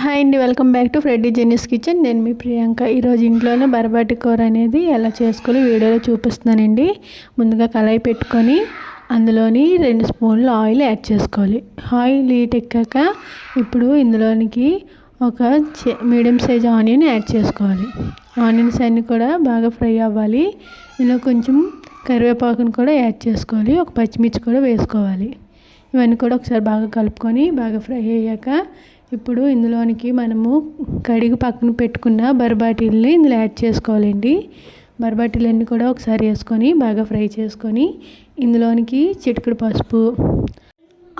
Hi అండి welcome back to Freddie genius kitchen నేను మీ ప్రియాంక. ఈరోజు ఇంట్లోనే బరబాటి కూర అనేది ఎలా చేసుకోవాలి వీడియోలో చూపిస్తున్నానండి. ముందుగా కళాయి పెట్టుకొని అందులోని రెండు స్పూన్లు ఆయిల్ యాడ్ చేసుకోవాలి. ఆయిల్ హీట్ ఎక్కాక ఇప్పుడు ఇందులోనికి ఒక మీడియం సైజ్ ఆనియన్ యాడ్ చేసుకోవాలి. ఆనియన్స్ అన్నీ కూడా బాగా ఫ్రై అవ్వాలి. ఇందులో కొంచెం కరివేపాకును కూడా యాడ్ చేసుకోవాలి. ఒక పచ్చిమిర్చి కూడా వేసుకోవాలి. ఇవన్నీ కూడా ఒకసారి బాగా కలుపుకొని బాగా ఫ్రై అయ్యాక ఇప్పుడు ఇందులోనికి మనము కడిగి పక్కన పెట్టుకున్న బర్బాటీల్ని ఇందులో యాడ్ చేసుకోవాలండి. బర్బాటీలన్నీ కూడా ఒకసారి వేసుకొని బాగా ఫ్రై చేసుకొని ఇందులోనికి చిటికడు పసుపు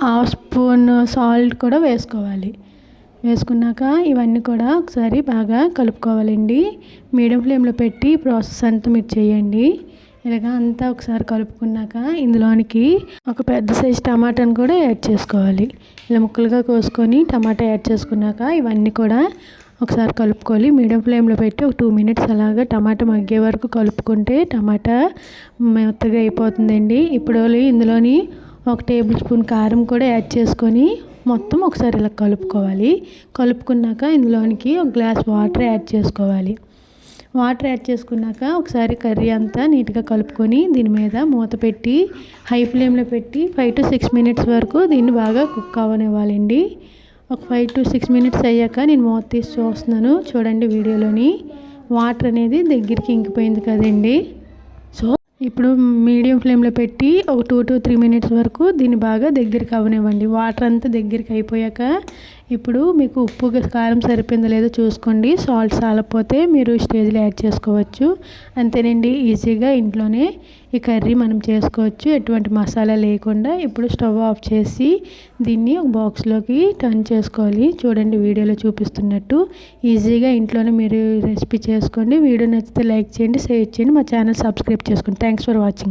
హాఫ్ స్పూన్ సాల్ట్ కూడా వేసుకోవాలి. వేసుకున్నాక ఇవన్నీ కూడా ఒకసారి బాగా కలుపుకోవాలండి. మీడియం ఫ్లేమ్లో పెట్టి ప్రాసెస్ అంతా మీరు చేయండి. ఇలాగ అంతా ఒకసారి కలుపుకున్నాక ఇందులోనికి ఒక పెద్ద సైజు టమాటాను కూడా యాడ్ చేసుకోవాలి. ఇలా ముక్కలుగా కోసుకొని టమాటా యాడ్ చేసుకున్నాక ఇవన్నీ కూడా ఒకసారి కలుపుకోవాలి. మీడియం ఫ్లేమ్లో పెట్టి ఒక టూ మినిట్స్ అలాగా టమాటా మగ్గే వరకు కలుపుకుంటే టమాటా మెత్తగా అయిపోతుందండి. ఇప్పుడు ఇందులోని ఒక టేబుల్ స్పూన్ కారం కూడా యాడ్ చేసుకొని మొత్తం ఒకసారి ఇలా కలుపుకోవాలి. కలుపుకున్నాక ఇందులోనికి ఒక గ్లాస్ వాటర్ యాడ్ చేసుకోవాలి. వాటర్ యాడ్ చేసుకున్నాక ఒకసారి కర్రీ అంతా నీట్గా కలుపుకొని దీని మీద మూత పెట్టి హై ఫ్లేమ్లో పెట్టి ఫైవ్ టు సిక్స్ మినిట్స్ వరకు దీన్ని బాగా కుక్ అవ్వనివ్వాలండి ఒక ఫైవ్ టు సిక్స్ మినిట్స్ అయ్యాక నేను మూత తీసి చూస్తున్నాను చూడండి వీడియోలోని. వాటర్ అనేది దగ్గరికి ఇంకిపోయింది కదండి. సో ఇప్పుడు మీడియం ఫ్లేమ్లో పెట్టి ఒక టూ టు త్రీ మినిట్స్ వరకు దీన్ని బాగా దగ్గరికి అవనివ్వండి. వాటర్ అంతా దగ్గరికి అయిపోయాక ఇప్పుడు మీకు ఉప్పు కారం సరిపోయిందో లేదో చూసుకోండి. సాల్ట్ సాలపోతే మీరు స్టేజ్లో యాడ్ చేసుకోవచ్చు. అంతేనండి ఈజీగా ఇంట్లోనే ఈ కర్రీ మనం చేసుకోవచ్చు. ఎటువంటి మసాలా లేకుండా ఇప్పుడు స్టవ్ ఆఫ్ చేసి దీన్ని ఒక బాక్స్లోకి టర్న్ చేసుకోవాలి. చూడండి వీడియోలో చూపిస్తున్నట్టు. ఈజీగా ఇంట్లోనే మీరు రెసిపీ చేసుకోండి. వీడియో నచ్చితే లైక్ చేయండి షేర్ చేయండి. మా ఛానల్ సబ్స్క్రైబ్ చేసుకోండి. Thanks for watching.